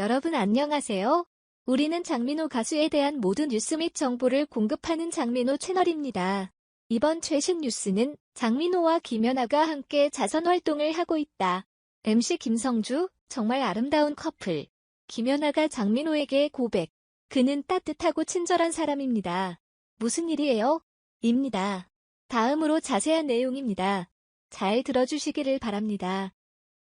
여러분 안녕하세요. 우리는 장민호 가수에 대한 모든 뉴스 및 정보를 공급하는 장민호 채널입니다. 이번 최신 뉴스는 장민호와 김연아가 함께 자선 활동을 하고 있다. MC 김성주, 정말 아름다운 커플. 김연아가 장민호에게 고백. 그는 따뜻하고 친절한 사람입니다. 무슨 일이에요? 입니다. 다음으로 자세한 내용입니다. 잘 들어주시기를 바랍니다.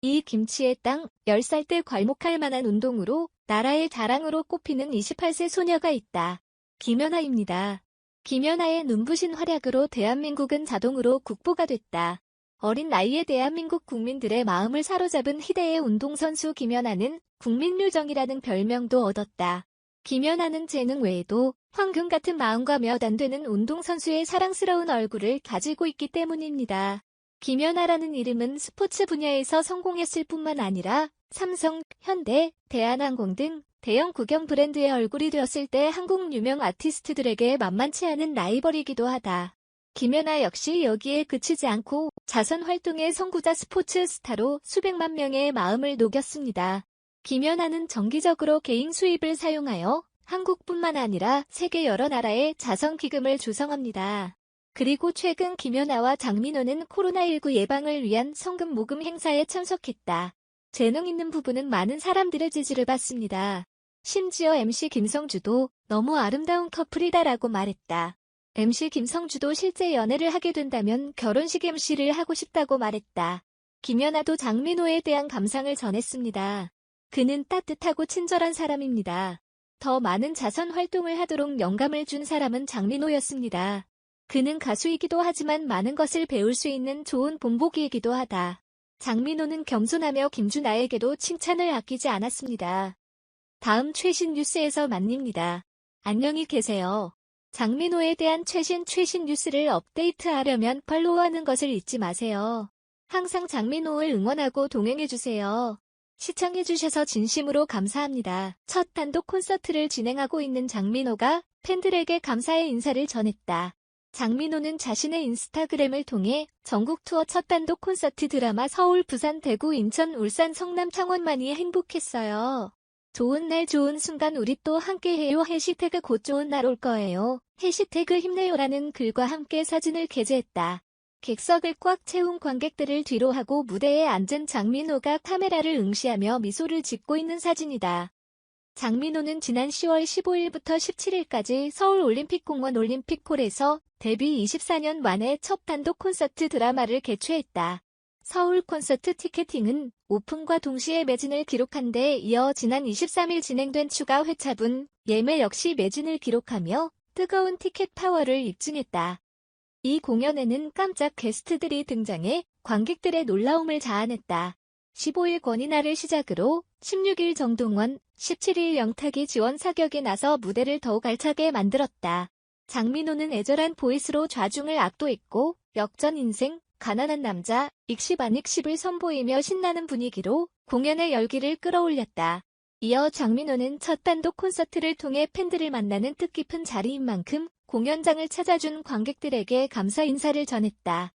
이 김치의 땅, 10살 때 괄목할 만한 운동으로 나라의 자랑으로 꼽히는 28세 소녀가 있다. 김연아입니다. 김연아의 눈부신 활약으로 대한민국은 자동으로 국보가 됐다. 어린 나이에 대한민국 국민들의 마음을 사로잡은 희대의 운동선수 김연아는 국민요정이라는 별명도 얻었다. 김연아는 재능 외에도 황금 같은 마음과 몇 안 되는 운동선수의 사랑스러운 얼굴을 가지고 있기 때문입니다. 김연아라는 이름은 스포츠 분야에서 성공했을 뿐만 아니라 삼성, 현대, 대한항공 등 대형 국영 브랜드의 얼굴이 되었을 때 한국 유명 아티스트들에게 만만치 않은 라이벌이기도 하다. 김연아 역시 여기에 그치지 않고 자선 활동의 선구자 스포츠 스타로 수백만 명의 마음을 녹였습니다. 김연아는 정기적으로 개인 수입을 사용하여 한국뿐만 아니라 세계 여러 나라에 자선 기금을 조성합니다. 그리고 최근 김연아와 장민호는 코로나19 예방을 위한 성금 모금 행사에 참석했다. 재능 있는 부분은 많은 사람들의 지지를 받습니다. 심지어 MC 김성주도 너무 아름다운 커플이다라고 말했다. MC 김성주도 실제 연애를 하게 된다면 결혼식 MC를 하고 싶다고 말했다. 김연아도 장민호에 대한 감상을 전했습니다. 그는 따뜻하고 친절한 사람입니다. 더 많은 자선 활동을 하도록 영감을 준 사람은 장민호였습니다. 그는 가수이기도 하지만 많은 것을 배울 수 있는 좋은 본보기이기도 하다. 장민호는 겸손하며 김준아에게도 칭찬을 아끼지 않았습니다. 다음 최신 뉴스에서 만납니다. 안녕히 계세요. 장민호에 대한 최신 최신 뉴스를 업데이트하려면 팔로우하는 것을 잊지 마세요. 항상 장민호를 응원하고 동행해주세요. 시청해주셔서 진심으로 감사합니다. 첫 단독 콘서트를 진행하고 있는 장민호가 팬들에게 감사의 인사를 전했다. 장민호는 자신의 인스타그램을 통해 전국 투어 첫 단독 콘서트 드라마 서울, 부산, 대구, 인천, 울산, 성남, 창원만이 행복했어요. 좋은 날 좋은 순간 우리 또 함께해요 해시태그 곧 좋은 날 올 거예요. 해시태그 힘내요라는 글과 함께 사진을 게재했다. 객석을 꽉 채운 관객들을 뒤로 하고 무대에 앉은 장민호가 카메라를 응시하며 미소를 짓고 있는 사진이다. 장민호는 지난 10월 15일부터 17일까지 서울 올림픽공원 올림픽홀에서 데뷔 24년 만에 첫 단독 콘서트 드라마를 개최했다. 서울 콘서트 티켓팅은 오픈과 동시에 매진을 기록한 데 이어 지난 23일 진행된 추가 회차분 예매 역시 매진을 기록하며 뜨거운 티켓 파워를 입증했다. 이 공연에는 깜짝 게스트들이 등장해 관객들의 놀라움을 자아냈다. 15일 권이나를 시작으로 16일 정동원, 17일 영탁이 지원 사격에 나서 무대를 더욱 알차게 만들었다. 장민호는 애절한 보이스로 좌중을 압도했고 역전 인생, 가난한 남자, 익십 안익십을 선보이며 신나는 분위기로 공연의 열기를 끌어올렸다. 이어 장민호는 첫 단독 콘서트를 통해 팬들을 만나는 뜻깊은 자리인 만큼 공연장을 찾아준 관객들에게 감사 인사를 전했다.